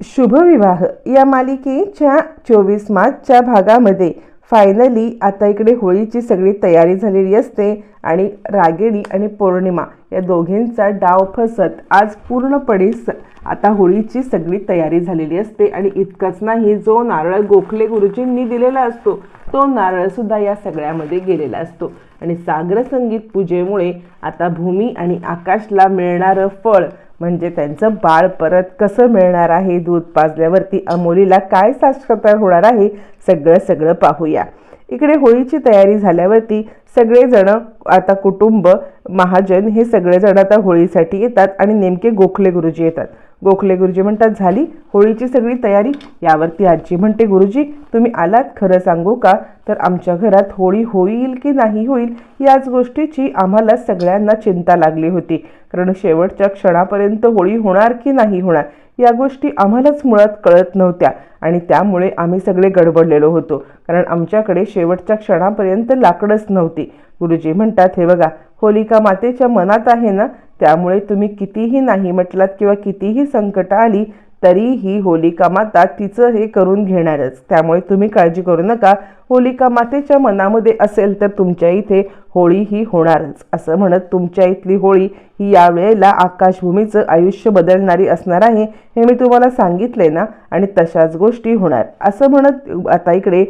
शुभविवाह. या मालिकेच्या चोवीस मार्चच्या भागामध्ये फायनली आता इकडे होळीची सगळी तयारी झालेली असते आणि रागिणी आणि पौर्णिमा या दोघींचा डाव फसत आज पूर्णपणे स आता होळीची सगळी तयारी झालेली असते आणि इतकंच नाही जो नारळ गोखले गुरुजींनी दिलेला असतो तो नारळसुद्धा या सगळ्यामध्ये गेलेला असतो. आणि सागर संगीत पूजेमुळे आता भूमी आणि आकाशला मिळणारं फळ म्हणजे त्यांचं बाळ परत कसं मिळणार आहे? दूध पाजल्यावरती अमोलीला काय साक्षात्कार होणार आहे? सगळं सगळं पाहूया. इकडे होळीची तयारी झाल्यावरती सगळेजण आता कुटुंब महाजन हे सगळेजण आता होळीसाठी येतात आणि नेमके गोखले गुरुजी येतात. गोखले गुरुजी म्हणतात झाली होळीची सगळी तयारी. यावरती आजी म्हणते गुरुजी तुम्ही आलात खरं सांगू का? तर आमच्या घरात होळी होईल की नाही होईल याच गोष्टीची आम्हाला सगळ्यांना चिंता लागली होती. कारण शेवटच्या क्षणापर्यंत होळी होणार की नाही होणार या गोष्टी आम्हालाच मुळात कळत नव्हत्या आणि त्यामुळे आम्ही सगळे गडबडलेलो होतो. कारण आमच्याकडे शेवटच्या क्षणापर्यंत लाकडच नव्हती. गुरुजी म्हणतात हे बघा होलिका मातेच्या मनात आहे ना त्यामुळे तुम्ही कितीही नाही म्हटलात किंवा कितीही संकट आली तरीही होलिका माता तिचं हे करून घेणारच. त्यामुळे तुम्ही काळजी करू नका. होलिका मातेच्या मनामध्ये असेल तर तुमच्या इथे होळी ही होणारच. असं म्हणत तुमच्या इथली होळी ही यावेळेला आकाशभूमीचं आयुष्य बदलणारी असणार आहे हे मी तुम्हाला सांगितले ना आणि तशाच गोष्टी होणार. असं म्हणत आता इकडे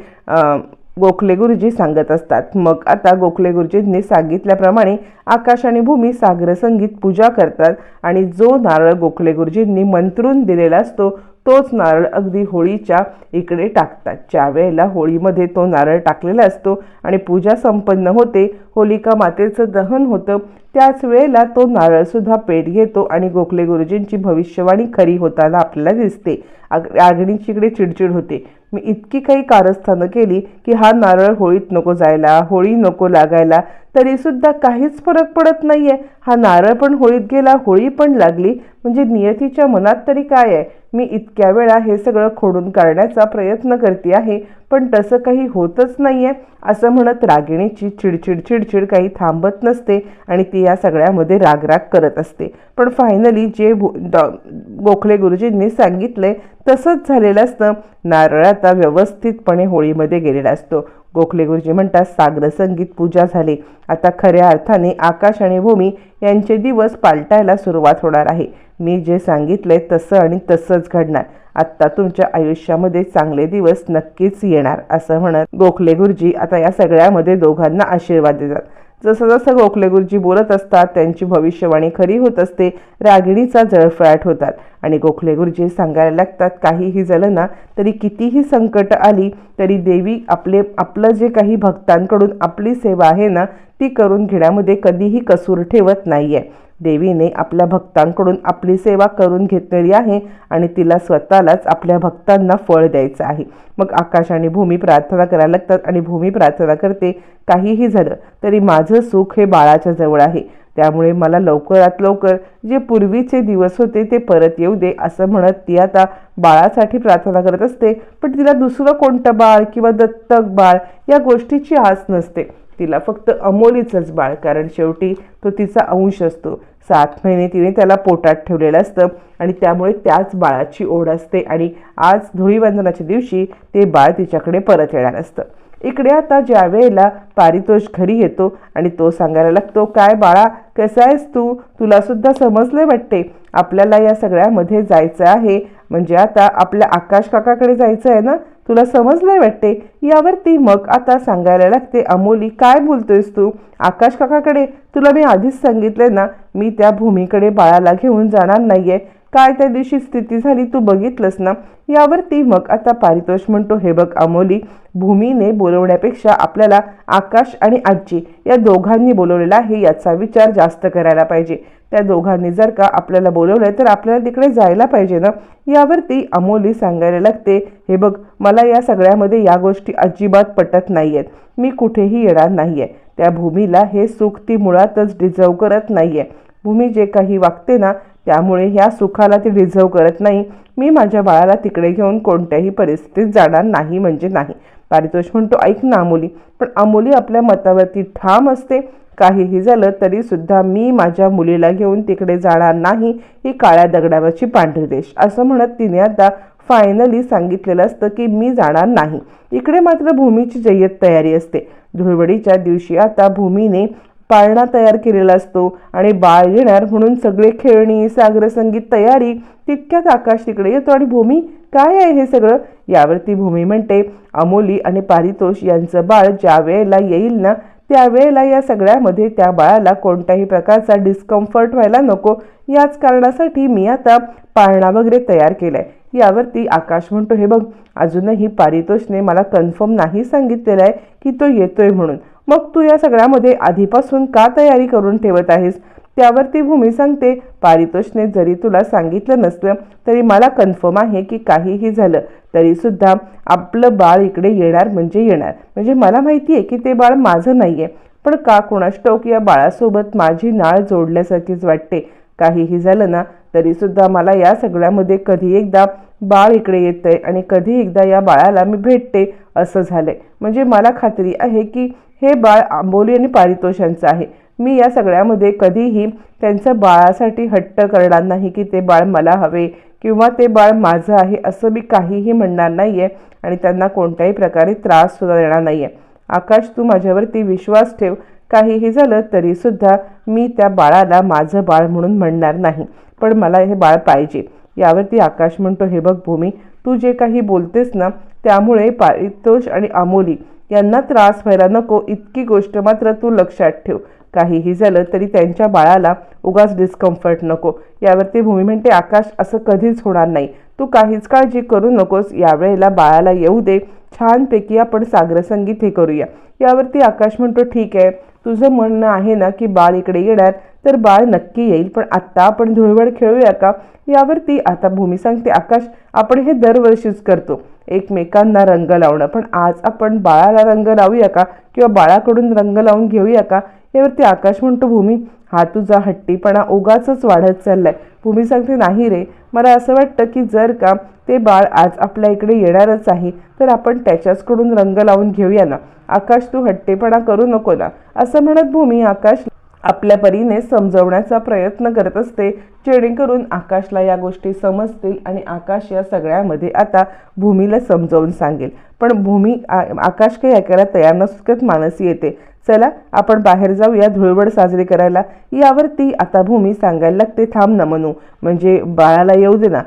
गोखले गुरुजी सांगत असतात. मग आता गोखले गुरुजींनी सांगितल्याप्रमाणे आकाश आणि भूमी सागर संगीत पूजा करतात आणि जो नारळ गोखले गुरुजींनी मंत्रून दिलेला असतो तोच नारळ अगदी होळीच्या इकडे टाकतात. ज्या वेळेला होळीमध्ये तो नारळ टाकलेला असतो आणि पूजा संपन्न होते होलिका मातेचं दहन होतं त्याच वेळेला तो नारळसुद्धा पेट घेतो आणि गोखले गुरुजींची भविष्यवाणी खरी होताना आपल्याला दिसते. आग आगणीची इकडे चिडचिड होते. मी इतकी काही कारस्थानं केली की हा नारळ होळीत नको जायला होळी नको लागायला तरीसुद्धा काहीच फरक पडत नाही आहे हा नारळ पण होळीत गेला होळी पण लागली म्हणजे नियतीच्या मनात तरी काय आहे? मी इतक्या वेळा हे सगळं खोडून काढण्याचा प्रयत्न करते आहे. पण तसं काही होतच नाही आहे असं म्हणत रागिणीची चिडचिड चिडचिड काही थांबत नसते आणि ती या सगळ्यामध्ये रागराग करत असते. पण फायनली जे गोखले गुरुजींनी सांगितलंय तसंच झालेलं असतं. नारळ आता व्यवस्थितपणे होळीमध्ये गेलेला असतो. गोखले गुरुजी म्हणतात सागर संगीत पूजा झाली. आता खऱ्या अर्थाने आकाश आणि भूमी यांचे दिवस पालटायला सुरुवात होणार आहे. मी जे सांगितले तसं आणि तसंच घडणार. आत्ता तुमच्या आयुष्यामध्ये चांगले दिवस नक्कीच येणार असं म्हणत गोखले गुरुजी आता या सगळ्यामध्ये दोघांना आशीर्वाद देतात. जसं जसं गोखले गुरुजी बोलत असतात त्यांची भविष्यवाणी खरी होत असते रागिणीचा जळफळाट होतात. आणि गोखले गुरुजी सांगायला लागतात काहीही झालं ना तरी कितीही संकट आली तरी देवी आपले आपलं जे काही भक्तांकडून आपली सेवा आहे ना ती करून घेण्यामध्ये कधीही कसूर ठेवत नाही आहे देवीने आपल्या भक्तांकडून आपली सेवा करून घेतलेली आहे आणि तिला स्वतःलाच आपल्या भक्तांना फळ द्यायचं आहे. मग आकाश आणि भूमी प्रार्थना करायला लागतात आणि भूमी प्रार्थना करते काहीही झालं तरी माझं सुख हे बाळाच्या जवळ आहे. त्यामुळे मला लवकरात लवकर जे पूर्वीचे दिवस होते ते परत येऊ दे असं म्हणत ती आता बाळासाठी प्रार्थना करत असते. पण तिला दुसरं कोणतं बाळ किंवा दत्तक बाळ या गोष्टीची आस नसते. तिला फक्त अमोलीचंच बाळ कारण शेवटी तो तिचा अंश असतो. सात महिने तिने त्याला पोटात ठेवलेलं असतं आणि त्यामुळे त्याच बाळाची ओढ असते आणि आज धुळीबंधनाच्या दिवशी ते बाळ तिच्याकडे परत येणार असतं. इकडे आता ज्या वेळेला पारितोष घरी येतो आणि तो सांगायला लागतो काय बाळा कसा आहेस तू? तुला सुद्धा समजले वाटते? आपल्याला या सगळ्यामध्ये जायचं आहे. म्हणजे आता आपल्या आकाश काकाकडे जायचं आहे ना? तुला समजलंय वाटते? यावरती मग आता सांगायला लागते अमोली काय बोलतोयस तू? आकाश काकाकडे? तुला मी आधीच सांगितलंय ना मी त्या भूमीकडे बाळाला घेऊन जाणार नाहीये. काय त्या दिवशी स्थिती झाली तू बघितलंस ना? यावरती मग आता पारितोष म्हणतो हे बघ अमोली भूमीने बोलवण्यापेक्षा आपल्याला आकाश आणि आजी या दोघांनी बोलवलेला आहे याचा विचार जास्त करायला पाहिजे. त्या दोघांनी जर का आपल्याला बोलवलं तर आपल्याला तिकडे जायला पाहिजे ना? यावरती अमोली सांगायला लागते हे बघ मला या सगळ्यामध्ये या गोष्टी अजिबात पटत नाही आहेत मी कुठेही येणार नाही आहे त्या भूमीला हे सुख ती मुळातच डिझर्व करत नाही आहे भूमी जे काही वागते ना त्यामुळे ह्या सुखाला ती डिझर्व करत नाही. मी माझ्या बाळाला तिकडे घेऊन कोणत्याही परिस्थितीत जाणार नाही म्हणजे नाही. पारितोष म्हणतो ऐक ना अमोली पण अमोली आपल्या मतावरती ठाम असते. काहीही झालं तरी सुद्धा मी माझ्या मुलीला घेऊन तिकडे जाणार नाही. ही काळ्या दगडावरची पांढरी देश असं म्हणत तिने आता फायनली सांगितलेलं असतं की मी जाणार नाही. इकडे मात्र भूमीची जय्यत तयारी असते. धुळवडीच्या दिवशी आता भूमीने पाळणा तयार केलेला असतो आणि बाळ येणार म्हणून सगळे खेळणी सागरसंगीत तयारी तितक्यात आकाश तिकडे येतो आणि भूमी काय आहे हे सगळं? यावरती भूमी म्हणते अमोली आणि पारितोष यांचं बाळ ज्या वेळेला येईल ना त्यावेळेला या सगळ्यामध्ये त्या बाळाला कोणत्याही प्रकारचा डिस्कम्फर्ट व्हायला नको. याच कारणासाठी मी आता पाळणा वगैरे तयार केलाय. यावरती आकाश म्हणतो हे बघ अजूनही पारितोषने मला कन्फर्म नाही सांगितलेलं आहे की तो येतोय म्हणून. मग तू या सगळ्यामध्ये आधीपासून का तयारी करून ठेवत आहेस? त्यावर ती भूमी सांगते पारितोषने जरी तुला सांगितलं नसलं तरी मला कन्फर्म आहे की काहीही झालं तरीसुद्धा आपलं बाळ इकडे येणार म्हणजे येणार. म्हणजे मला माहिती आहे की ते बाळ माझं नाही आहे पण का कुणाष्टोक या बाळासोबत माझी नाळ जोडल्यासारखीच वाटते? काहीही झालं ना तरीसुद्धा मला या सगळ्यामध्ये कधी एकदा बाळ इकडे येतंय आणि कधी एकदा या बाळाला मी भेटते असं झालंय. म्हणजे मला खात्री आहे की हे बाळ आंबोली आणि पारितोषांचं आहे. मी या सगळ्यामध्ये कधीही त्यांचं बाळासाठी हट्ट करणार नाही की ते बाळ मला हवे किंवा ते बाळ माझं आहे असं मी काहीही म्हणणार नाही आहे आणि त्यांना कोणत्याही प्रकारे त्रास सुद्धा देणार नाही आहे आकाश तू माझ्यावरती विश्वास ठेव. काहीही झालं तरीसुद्धा मी त्या बाळाला माझं बाळ म्हणून म्हणणार नाही. पण मला हे बाळ पाहिजे. यावरती आकाश म्हणतो हे बघ भूमी तू जे काही बोलतेस ना त्यामुळे पारितोष आणि अमोली यांना त्रास व्हायला नको इतकी गोष्ट मात्र तू लक्षात ठेव. काहीही झालं तरी त्यांच्या बाळाला उगाच डिस्कम्फर्ट नको. यावरती भूमी म्हणते आकाश असं कधीच होणार नाही. तू काहीच काळजी करू नकोस. यावेळेला बाळाला येऊ दे. छानपैकी आपण सागरसंगीत हे करूया. यावरती आकाश म्हणतो ठीक आहे. तुझं म्हणणं आहे ना की बाळ इकडे येणार तर बाळ नक्की येईल पण आत्ता आपण धुळवड खेळूया का? यावरती आता भूमी सांगते आकाश आपण हे दरवर्षीच करतो. एकमेकांना रंग लावणं. पण आज आपण बाळाला रंग लावूया का? किंवा बाळाकडून रंग लावून घेऊया का? यावरती आकाश म्हणतो भूमी हा तुझा हट्टीपणा उगाच वाढत चाललाय. भूमी सांगते नाही रे. मला असं वाटतं की जर का ते बाळ आज आपल्या इकडे येणारच आहे तर आपण त्याच्याचकडून रंग लावून घेऊया ना. आकाश तू हट्टेपणा करू नको ना. असं म्हणत भूमी आकाश आपल्या परीने समजवण्याचा प्रयत्न करत असते. जेणेकरून आकाशला या गोष्टी समजतील आणि आकाश या सगळ्यामध्ये आता भूमीला समजावून सांगेल. पण भूमी आकाश काही ऐकायला तयार नसकत मानसी येते. चला आपण बाहेर जाऊया धुळवड साजरी करायला. यावरती आता भूमी सांगायला लागते थांब ना म्हणू म्हणजे बाळाला येऊ दे ना.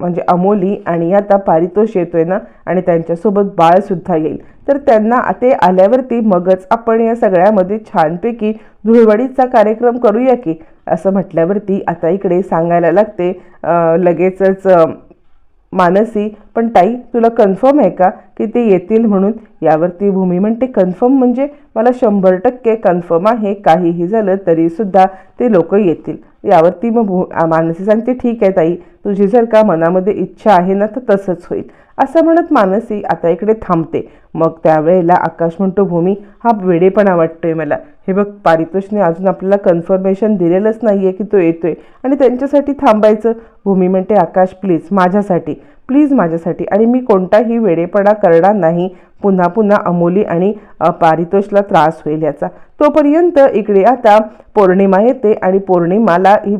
म्हणजे अमोली आणि आता पारितोष येतोय ना आणि त्यांच्यासोबत बाळसुद्धा येईल. तर त्यांना ते आल्यावरती मगच आपण या सगळ्यामध्ये छानपैकी धुळवडीचा कार्यक्रम करूया की असं म्हटल्यावरती आता इकडे सांगायला लागते लगेचच मानसी पण ताई तुला कन्फर्म आहे का की ते येतील म्हणून? यावरती भूमी म्हणते कन्फर्म म्हणजे मला शंभर टक्के कन्फर्म आहे काहीही झालं तरीसुद्धा ते लोक येतील. यावरती मग भू मानसी सांगते ठीक आहे ताई तुझी जर का मनामध्ये इच्छा आहे ना तर तसंच होईल. असं म्हणत मानसी आता इकडे थांबते. मग त्यावेळेला आकाश म्हणतो भूमी हा वेडेपणा वाटतोय मला. हे बघ पारितोषने अजून आपल्याला कन्फर्मेशन दिलेलंच नाही आहे की तो येतोय आणि त्यांच्यासाठी थांबायचं. भूमी म्हणते आकाश प्लीज माझ्यासाठी. प्लीज माझ्यासाठी. आणि मी कोणताही वेडेपणा करणार नाही. पुन्हा पुन्हा अमोली आणि पारितोषला त्रास होईल याचा. तोपर्यंत इकडे आता पौर्णिमा येते आणि पौर्णिमाला ही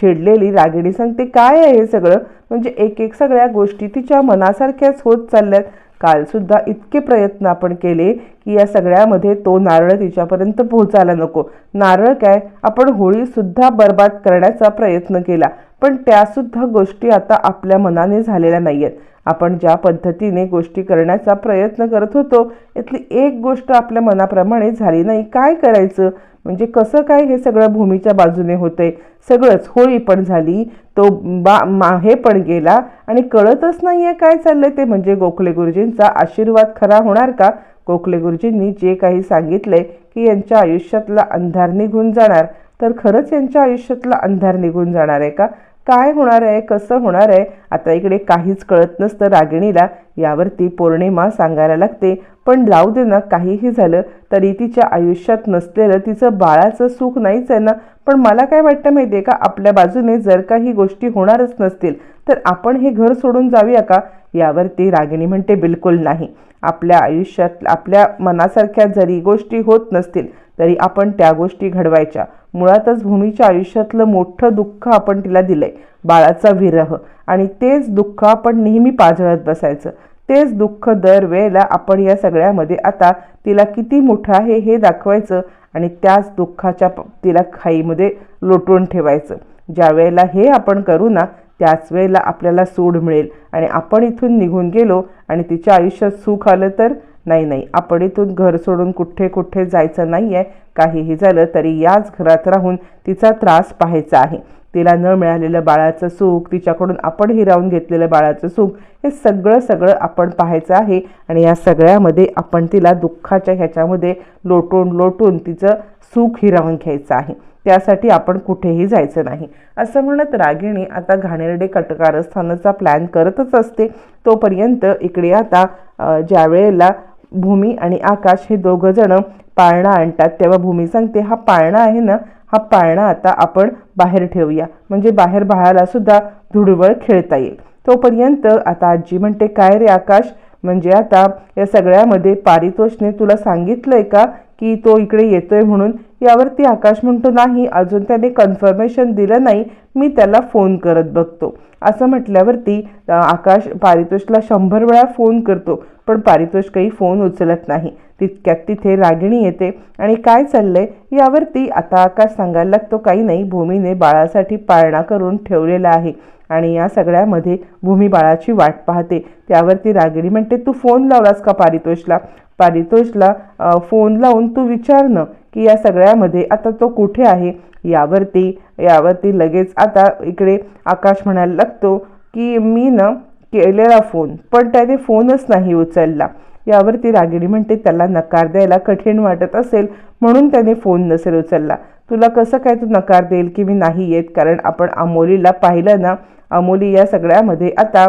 छेडलेली रागिणी सांगते काय आहे हे सगळं? म्हणजे एक एक सगळ्या गोष्टी तिच्या मनासारख्याच होत चालल्यात. कालसुद्धा इतके प्रयत्न आपण केले की या सगळ्यामध्ये तो नारळ तिच्यापर्यंत पोहोचायला नको. नारळ काय? आपण होळीसुद्धा बर्बाद करण्याचा प्रयत्न केला पण त्यासुद्धा गोष्टी आता आपल्या मनाने झालेल्या नाही आहेत आपण ज्या पद्धतीने गोष्टी करण्याचा प्रयत्न करत होतो यातली एक गोष्ट आपल्या मनाप्रमाणे झाली नाही. काय करायचं? म्हणजे कसं काय हे सगळं भूमीच्या बाजूने होतंय? सगळंच होळी पण झाली तो बा मा हे पण गेला आणि कळतच नाही आहे काय चाललंय ते. म्हणजे गोखले गुरुजींचा आशीर्वाद खरा होणार का? गोखले गुरुजींनी जे काही सांगितलंय की यांच्या आयुष्यातला अंधार निघून जाणार तर खरंच यांच्या आयुष्यातला अंधार निघून जाणार आहे का? काय होणार आहे कसं होणार आहे आता इकडे काहीच कळत नसतं रागिणीला. यावरती पौर्णिमा सांगायला लागते. पण जाऊ दे ना काहीही झालं तरी तिच्या आयुष्यात नसलेलं तिचं बाळाचं सुख नाहीच आहे ना. पण मला काय वाटतं माहिती आहे का? आपल्या बाजूने जर काही गोष्टी होणारच नसतील तर आपण हे घर सोडून जाऊया का? यावरती रागिणी म्हणते बिलकुल नाही. आपल्या आयुष्यात आपल्या मनासारख्या जरी गोष्टी होत नसतील तरी आपण त्या गोष्टी घडवायच्या. मुळातच भूमीच्या आयुष्यातलं मोठं दुःख आपण तिला दिलंय बाळाचा विरह. आणि तेच दुःख आपण नेहमी पाजळत बसायचं. तेच दुःख दरवेळेला आपण या सगळ्यामध्ये आता तिला किती मोठं आहे हे दाखवायचं आणि त्याच दुःखाच्या तिला खाईमध्ये लोटून ठेवायचं. ज्या वेळेला हे आपण करू ना त्याच वेळेला आपल्याला सूड मिळेल. आणि आपण इथून निघून गेलो आणि तिच्या आयुष्यात सुख आलं तर नाही नाही आपण इथून घर सोडून कुठे कुठे जायचं नाही आहे काहीही झालं तरी याच घरात राहून तिचा त्रास पाहायचा आहे. तिला न मिळालेलं बाळाचं सुख तिच्याकडून आपण हिरावून घेतलेलं बाळाचं सुख हे सगळं सगळं आपण पाहायचं आहे. आणि या सगळ्यामध्ये आपण तिला दुःखाच्या ह्याच्यामध्ये लोटून लोटून तिचं सुख हिरावून घ्यायचं आहे. त्यासाठी आपण कुठेही जायचं नाही. असं म्हणत रागिणी आता घाणेरडे कटकारस्थानाचा प्लॅन करतच असते. तोपर्यंत इकडे आता ज्या वेळेला भूमी आणि आकाश हे दोघं जण पाळणा आणतात. तेव्हा भूमी सांगते हा पाळणा आहे ना हा पाळणा आता आपण बाहेर ठेवूया. म्हणजे बाहेर बाळाला सुद्धा धुडवळ खेळता येईल. तोपर्यंत आता आजी म्हणते काय रे आकाश? म्हणजे आता या सगळ्यामध्ये पारितोषने तुला सांगितलंय का की तो इकडे येतोय म्हणून? यावरती आकाश म्हणतो नाही अजून त्याने कन्फर्मेशन दिलं नाही. मी त्याला फोन करत बघतो. असं म्हटल्यावरती आकाश पारितोषला शंभर वेळा फोन करतो. पण पारितोष काही फोन उचलत नाही. तितक्यात तिथे रागिणी येते. आणि काय चाललंय? यावरती आता आकाश सांगायला लागतो काही नाही भूमीने बाळासाठी पाळणा करून ठेवलेला आहे. आणि या सगळ्यामध्ये भूमी बाळाची वाट पाहते. त्यावरती रागिणी म्हणते तू फोन लावलास का पारितोषला पारितोषला फोन लावून तू विचार न की या सगळ्यामध्ये आता तो कुठे आहे? यावरती यावरती लगेच आता इकडे आकाश म्हणायला लागतो की मी ना केलेला फोन पण त्याने फोनच नाही उचलला. यावरती रागिणी म्हणते त्याला नकार द्यायला कठीण वाटत असेल म्हणून त्याने फोन नसेल उचलला. तुला कसं काय तू नकार देईल की मी नाही येत? कारण आपण अमोलीला पाहिलं ना अमोली या सगळ्यामध्ये आता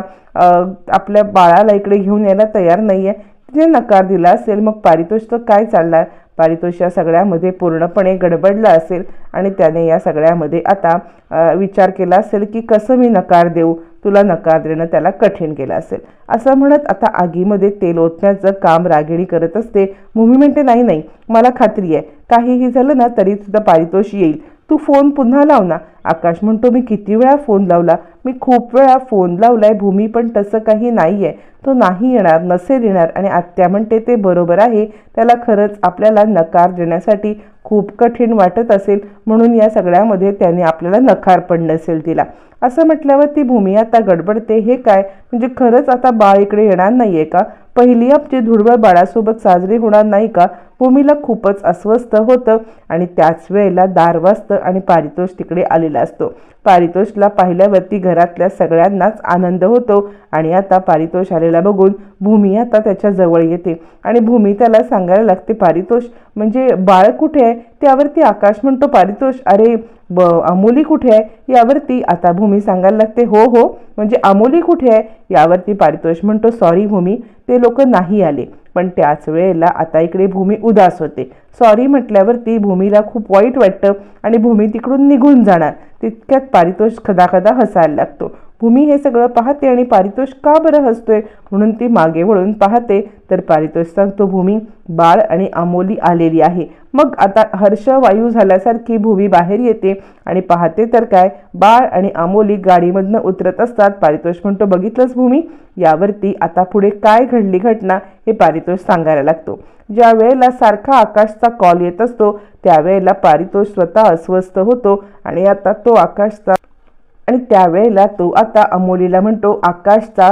आपल्या बाळाला इकडे घेऊन यायला तयार नाही आहे तिने नकार दिला असेल मग पारितोषचं काय चालणार? पारितोष या सगळ्यामध्ये पूर्णपणे गडबडला असेल आणि त्याने या सगळ्यामध्ये आता विचार केला असेल की कसं मी नकार देऊ? तुला नकार देणं त्याला कठीण केलं असेल. असं म्हणत आता आगीमध्ये तेल ओतण्याचं काम रागिणी करत असते. भूमी म्हणते नाही नाही मला खात्री आहे. काहीही झालं ना तरी सुद्धा पारितोष येईल. तू फोन पुन्हा लाव ना. आकाश म्हणतो मी किती वेळा फोन लावला? मी खूप वेळा फोन लावलाय भूमी पण तसं काही नाही आहे तो नाही येणार नसेल येणार. आणि आत्या म्हणते ते बरोबर आहे. त्याला खरंच आपल्याला नकार देण्यासाठी खूप कठीण वाटत असेल. म्हणून या सगळ्यामध्ये त्याने आपल्याला नकार पण नसेल दिला. असं म्हटल्यावर ती भूमी आता गडबडते. हे काय? म्हणजे खरंच आता बाळ इकडे येणार नाही आहे का? पहिली आपली धुडवळ बाळासोबत साजरी होणार नाही का? भूमीला खूपच अस्वस्थ होतं आणि त्याच वेळेला दार वाजतं आणि पारितोष तिकडे आलेला असतो. पारितोषला पाहिल्यावरती घरातल्या सगळ्यांनाच आनंद होतो आणि आता पारितोष आलेला बघून भूमी आता त्याच्याजवळ येते आणि भूमी त्याला सांगायला लागते पारितोष म्हणजे बाळ कुठे आहे? त्यावरती आकाश म्हणतो पारितोष. अरे ब अमोली कुठे आहे? यावरती आता भूमी सांगायला लागते हो हो म्हणजे अमोली कुठे आहे? यावरती पारितोष म्हणतो सॉरी भूमी ते लोक नाही आले. पण त्याच वेळेला आता इकडे भूमी उदास होते. सॉरी म्हटल्यावरती भूमीला खूप वाईट वाटतं आणि भूमी तिकडून निघून जाणार. तितक्यात पारितोष खदाखदा हसायला लागतो. भूमी हे सगळं पाहते आणि पारितोष का बरं हसतोय? म्हणून ती मागे वळून पाहते. तर पारितोष सांगतो भूमी बाळ आणि अमोली आलेली आहे. मग आता हर्ष वायू झाल्यासारखी भूमी बाहेर येते आणि पाहते तर काय? बाळ आणि अमोली गाडीमधनं उतरत असतात. पारितोष म्हणतो बघितलंच भूमी? यावरती आता पुढे काय घडली घटना? हे पारितोष सांगायला लागतो. ज्या वेळेला सारखा आकाशचा कॉल येत असतो त्यावेळेला पारितोष स्वतः अस्वस्थ होतो आणि आता तो आकाशचा आणि त्यावेळेला तो आता अमोलीला म्हणतो आकाशचा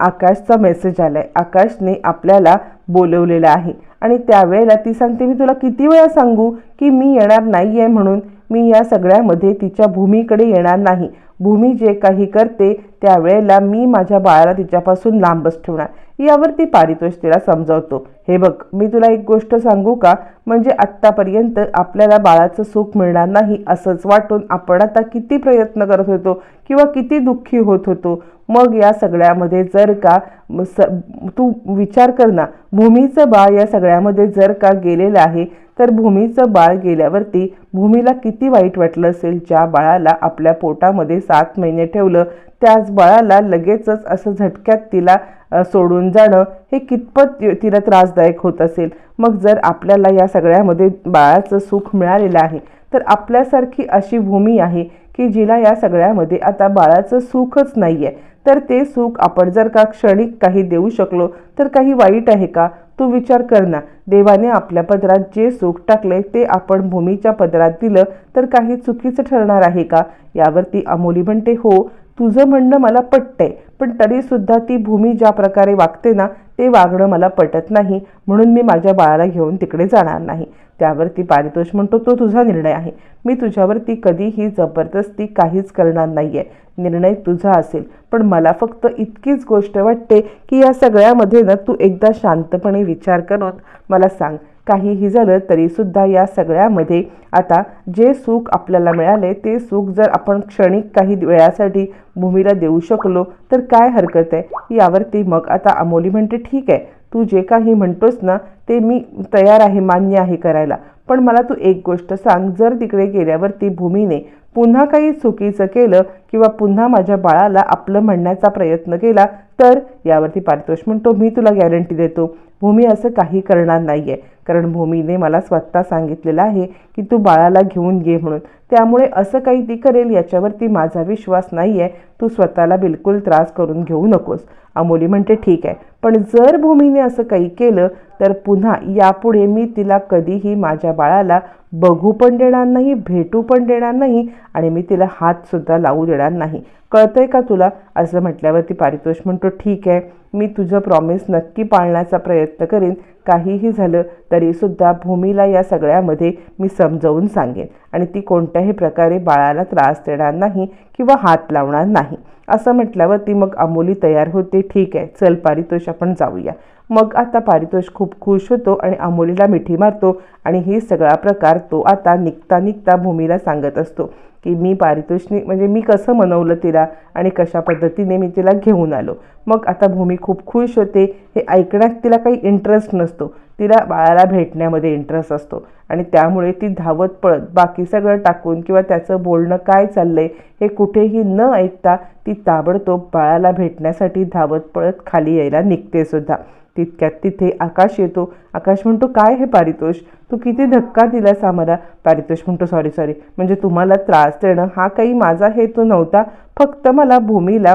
आकाशचा मेसेज आलाय. आकाशने आपल्याला बोलवलेला आहे. आणि त्यावेळेला ती सांगते मी तुला किती वेळा सांगू की मी येणार नाही आहे म्हणून? मी या सगळ्यामध्ये तिच्या भूमीकडे येणार नाही. भूमी जे काही करते त्यावेळेला मी माझ्या बाळाला तिच्यापासून लांबच ठेवणार. यावरती पारितोष तिला समजावतो. हे बघ मी तुला एक गोष्ट सांगू का? म्हणजे आत्तापर्यंत आपल्याला बाळाचं सुख मिळणार नाही असंच वाटून आपण आता किती प्रयत्न करत होतो किंवा किती दुःखी होत होतो. मग या सगळ्यामध्ये जर का स- तू विचार कर ना भूमीचं बाळ या सगळ्यामध्ये जर का गेलेलं आहे तर भूमीचं बाळ गेल्यावरती भूमीला किती वाईट वाटलं असेल? ज्या बाळाला आपल्या पोटामध्ये सात महिने ठेवलं त्याच बाळाला लगेचच असं झटक्यात तिला सोडून जाणं हे कितपत तिला त्रासदायक होत असेल. मग जर आपल्याला या सगळ्यामध्ये बाळाचं सुख मिळालेलं आहे तर आपल्यासारखी अशी भूमी आहे की जिला या सगळ्यामध्ये आता बाळाचं सुखच नाही आहे तर ते सुख आपण जर का क्षणिक काही देऊ शकलो तर काही वाईट आहे का? तू विचार कर ना. देवाने आपल्या पदरात जे सुख टाकले ते आपण भूमीच्या पदरात दिलं तर काही चुकीचं ठरणार आहे का? यावरती अमोली म्हणते हो तुझं म्हणणं मला पटतंय पण तरीसुद्धा ती भूमी ज्या प्रकारे वागते ना ते वागणं मला पटत नाही म्हणून मी माझ्या बाळाला घेऊन तिकडे जाणार नाही. त्यावरती पारितोष म्हणतो तो तुझा निर्णय आहे. मी तुझ्यावरती कधीही जबरदस्ती काहीच करणार नाही आहे निर्णय तुझा असेल. पण मला फक्त इतकीच गोष्ट वाटते की या सगळ्यामध्ये ना तू एकदा शांतपणे विचार करून मला सांग काहीही झालं तरीसुद्धा या सगळ्यामध्ये आता जे सुख आपल्याला मिळाले ते सुख जर आपण क्षणिक काही वेळासाठी भूमीला देऊ शकलो तर काय हरकत आहे? यावरती मग आता अमोली म्हणते ठीक आहे तू जे काही म्हणतोस ना ते मी तयार आहे मान्य आहे करायला. पण मला तू एक गोष्ट सांग जर तिकडे गेल्यावरती भूमीने पुन्हा काही चुकीचं केलं किंवा पुन्हा माझ्या बाळाला आपलं म्हणण्याचा प्रयत्न केला तर? यावरती पारितोष म्हणतो मी तुला गॅरंटी देतो. भूमी असं काही करणार नाही आहे कारण भूमीने मला स्वतः सांगितलेलं आहे की तू बाळाला घेऊन ये म्हणून. त्यामुळे असं काही ती करेल याच्यावरती माझा विश्वास नाही आहे तू स्वतःला बिलकुल त्रास करून घेऊ नकोस. अमोली म्हणते ठीक आहे. पण जर भूमीने असं काही केलं तर पुन्हा यापुढे मी तिला कधीही माझ्या बाळाला बघू पण देणार नाही भेटू पण देणार नाही आणि मी तिला हातसुद्धा लावू देणार नाही. कळतंय का तुला? असं म्हटल्यावरती पारितोष म्हणतो ठीक आहे. मी तुझं प्रॉमिस नक्की पाळण्याचा प्रयत्न करेन. काहीही झालं तरीसुद्धा भूमीला या सगळ्यामध्ये मी समजावून सांगेन. आणि ती कोणत्याही प्रकारे बाळाला त्रास देणार नाही किंवा हात लावणार नाही. असं म्हटल्यावर ती मग अमोली तयार होते. ठीक आहे चल पारितोष आपण जाऊया. मग आता पारितोष खूप खुश होतो आणि अमोलीला मिठी मारतो आणि ही सगळा प्रकार तो आता निघता निघता भूमीला सांगत असतो. की मी पारितोषिक म्हणजे मी कसं मनवलं तिला आणि कशा पद्धतीने मी तिला घेऊन आलो. मग आता भूमी खूप खुश होते. हे ऐकण्यात तिला काही इंटरेस्ट नसतो. तिला बाळाला भेटण्यामध्ये इंटरेस्ट असतो. आणि त्यामुळे ती धावत पळत बाकी सगळं टाकून किंवा त्याचं बोलणं काय चाललंय हे कुठेही न ऐकता ती ताबडतोब बाळाला भेटण्यासाठी धावत पळत खाली यायला निघते सुद्धा. तितक्यात तिथे आकाश येतो. आकाश म्हणतो काय हे पारितोष? तू किती धक्का दिलास आम्हाला? पारितोष म्हणतो सॉरी सॉरी म्हणजे तुम्हाला त्रास देणं हा काही माझा हेतू नव्हता. फक्त मला भूमीला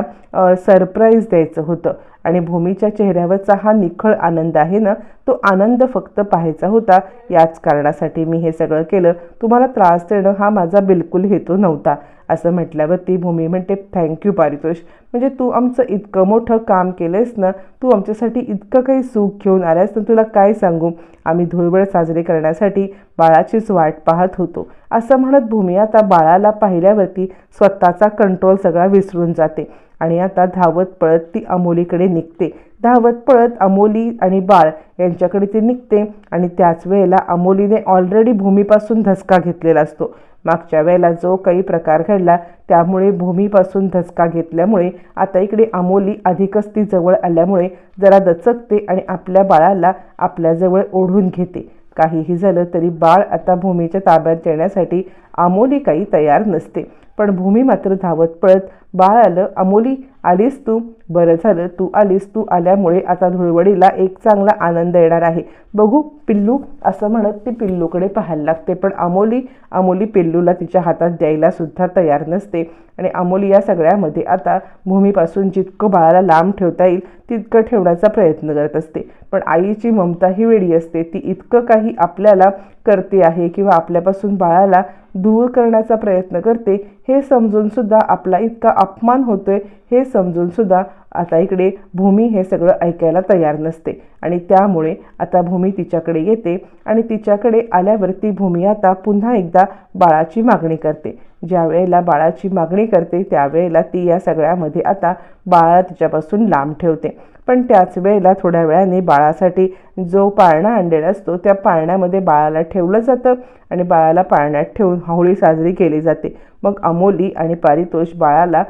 सरप्राईज द्यायचं होतं. आणि भूमीच्या चेहऱ्यावरचा हा निखळ आनंद आहे ना तो आनंद फक्त पाहायचा होता. याच कारणासाठी मी हे सगळं केलं. तुम्हाला त्रास देणं हा माझा बिलकुल हेतू नव्हता. असं म्हटल्यावर ती भूमी म्हणते थँक्यू पारितोष. म्हणजे तू आमचं इतकं मोठं काम केलंयस ना तू आमच्यासाठी इतकं काही सुख घेऊन आल्यास तर तुला काय सांगू? आम्ही धुळवड साजरी करण्यासाठी बाळाचीच वाट पाहत होतो. असं म्हणत भूमी आता बाळाला पाहिल्यावरती स्वतःचा कंट्रोल सगळा विसरून जाते आणि आता धावत पळत ती अमोलीकडे निघते. धावत पळत अमोली आणि बाळ यांच्याकडे ती निघते आणि त्याच वेळेला अमोलीने ऑलरेडी भूमीपासून धसका घेतलेला असतो. मागच्या वेळेला जो काही प्रकार घडला त्यामुळे भूमीपासून धसका घेतल्यामुळे आता इकडे अमोली अधिकच ती जवळ आल्यामुळे जरा दचकते आणि आपल्या बाळाला आपल्याजवळ ओढून घेते. काहीही झालं तरी बाळ आता भूमीच्या ताब्यात येण्यासाठी अमोली काही तयार नसते. पण भूमी मात्र धावत पळत बाळ आलं अमोली आलीस तू? बरं झालं तू आलीस तू आल्यामुळे आता धुळवडीला एक चांगला आनंद येणार आहे. बघू पिल्लू असं म्हणत ती पिल्लूकडे पाहायला लागते पण अमोली अमोली पिल्लूला तिच्या हातात द्यायला सुद्धा तयार नसते. आणि अमोली या सगळ्यामध्ये आता भूमीपासून जितकं बाळाला लांब ठेवता येईल तितकं ठेवण्याचा प्रयत्न करत असते. पण आईची ममता ही वेळी असते ती इतकं काही आपल्याला करते आहे किंवा आपल्यापासून बाळाला दूर करण्याचा प्रयत्न करते हे समजूनसुद्धा आपला इतका अपमान होतोय हे समजून सुद्धा आता इकडे भूमी हे सगळं ऐकायला तयार नसते. आणि त्यामुळे आता भूमी तिच्याकडे येते आणि तिच्याकडे आल्यावरती भूमी आता पुन्हा एकदा बाळाची मागणी करते. ज्या वेळेला बाळाची मागणी करते त्यावेळेला ती या सगळ्यामध्ये आता बाळाला तिच्यापासून लांब ठेवते. पण त्याच वेळेला थोड्या वेळाने बाळासाठी जो पाळणा आणलेला असतो त्या पाळण्यामध्ये बाळाला ठेवलं जातं आणि बाळाला पाळण्यात ठेवून होळी साजरी केली जाते. मग अमोली आणि पारितोष बाळाला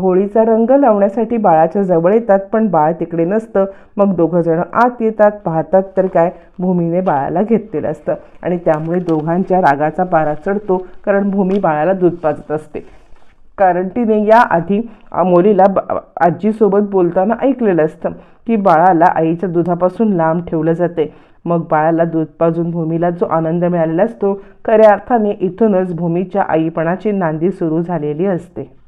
होळीचा रंग लावण्यासाठी बाळाच्या जवळ येतात पण बाळ तिकडे नसतं. मग दोघंजणं आत येतात पाहतात तर काय भूमीने बाळाला घेतलेलं असतं. आणि त्यामुळे दोघांच्या रागाचा पारा चढतो कारण भूमी बाळाला दूध पाजत असते. कारण तिने या आधी अमोलीला आजीसोबत बोलताना ऐकलेलं असतं की बाळाला आईच्या दुधापासून लांब ठेवलं जाते. मग बाळाला दूध पाजून भूमीला जो आनंद मिळालेला असतो खऱ्या अर्थाने इथूनच भूमीच्या आईपणाची नांदी सुरू झालेली असते.